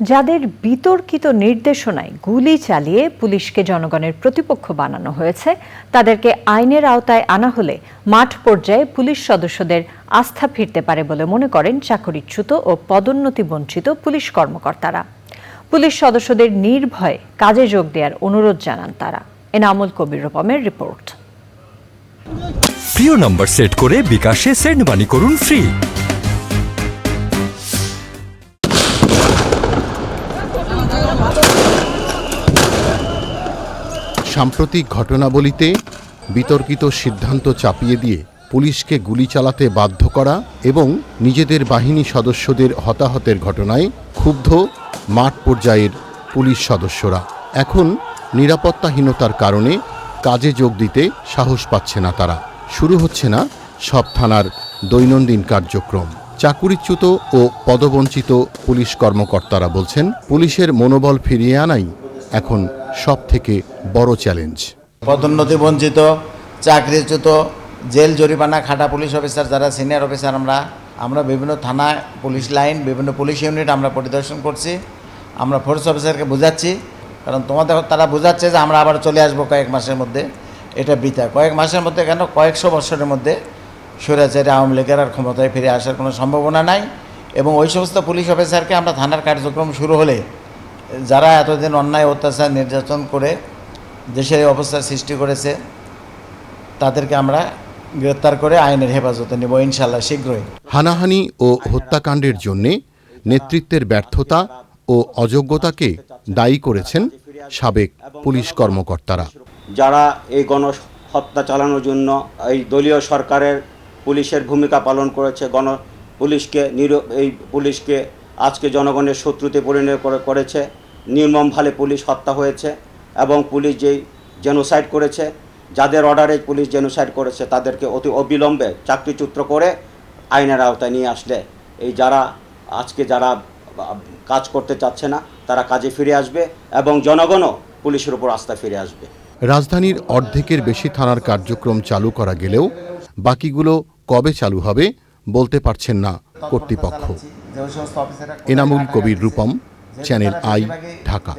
যাদের বিতর্কিত নির্দেশনায় গুলি চালিয়ে পুলিশকে জনগণের প্রতিপক্ষ বানানো হয়েছে, তাদেরকে আইনের আওতায় আনা হলে মাঠ পর্যায়ে পুলিশ সদস্যদের আস্থা ফিরতে পারে বলে মনে করেন চাকরিচ্যুত ও পদোন্নতি বঞ্চিত পুলিশ কর্মকর্তারা। পুলিশ সদস্যদের নির্ভয়ে কাজে যোগ দেওয়ার অনুরোধ জানান তারা। এনামুল কবির রূপমের রিপোর্ট। প্রিয় নম্বর সেট করে বিকাশে সেন্ড মানি করুন ফ্রি। সাম্প্রতিক ঘটনাবলিতে বিতর্কিত সিদ্ধান্ত চাপিয়ে দিয়ে পুলিশকে গুলি চালাতে বাধ্য করা এবং নিজেদের বাহিনী সদস্যদের হতাহতের ঘটনায় ক্ষুব্ধ মাঠ পর্যায়ের পুলিশ সদস্যরা। এখন নিরাপত্তাহীনতার কারণে কাজে যোগ দিতে সাহস পাচ্ছে না তারা। শুরু হচ্ছে না সব থানার দৈনন্দিন কার্যক্রম। চাকুরিচ্যুত ও পদবঞ্চিত পুলিশ কর্মকর্তারা বলছেন, পুলিশের মনোবল ফিরিয়ে আনাই এখন সব থেকে বড় চ্যালেঞ্জ। পদোন্নতি বঞ্চিত, চাকরিচ্যুত, জেল জরিমানা, খাটা পুলিশ অফিসার, যারা সিনিয়র অফিসার আমরা আমরা বিভিন্ন থানা পুলিশ লাইন, বিভিন্ন পুলিশ ইউনিট আমরা পরিদর্শন করছি। আমরা ফোর্স অফিসারকে বোঝাচ্ছি, কারণ তোমাদের তারা বোঝাচ্ছে যে আমরা আবার চলে আসব কয়েক মাসের মধ্যে। এটা বৃথা। কয়েক মাসের মধ্যে কেন? কয়েকশো বছরের মধ্যে স্বৈরাচারী আওয়ামী লীগের আর ক্ষমতায় ফিরে আসার কোনো সম্ভাবনা নাই। এবং ওই সমস্ত পুলিশ অফিসারকে আমরা থানার কার্যক্রম শুরু হলে যারা এতদিন অন্যায় অত্যাচার নির্যাতন করে দেশের এই অবস্থার সৃষ্টি করেছে তাদেরকে আমরা গ্রেপ্তার করে আইনের হেফাজতে নেব ইনশাল্লাহ শীঘ্রই। হানাহানি ও হত্যাকাণ্ডের জন্যে নেতৃত্বের ব্যর্থতা ও অযোগ্যতাকে দায়ী করেছেন সাবেক পুলিশ কর্মকর্তারা। যারা এই গণহত্যা চালানোর জন্য এই দলীয় সরকারের পুলিশের ভূমিকা পালন করেছে গণ পুলিশকে নির এই পুলিশকে আজকে জনগণের শত্রুতে পরিণত করে- করেছে। নির্মম ভালে পুলিশ হত্যা হয়েছে এবং পুলিশ যেই জেনোসাইড করেছে, যাদের অর্ডারে পুলিশ জেনোসাইড করেছে, তাদেরকে অতি অবিলম্বে চাকরিচ্যুত করে আইনের আওতায় নিয়ে আসলে। এই যারা, আজকে যারা কাজ করতে চাচ্ছে না, তারা কাজে ফিরে আসবে এবং জনগণও পুলিশের উপর আস্থা ফিরে আসবে। রাজধানীর অর্ধেকের বেশি থানার কার্যক্রম চালু করা গেলেও বাকিগুলো কবে চালু হবে বলতে পারছেন না কর্তৃপক্ষ। Enamul Kabir Rupam channel I Dhaka.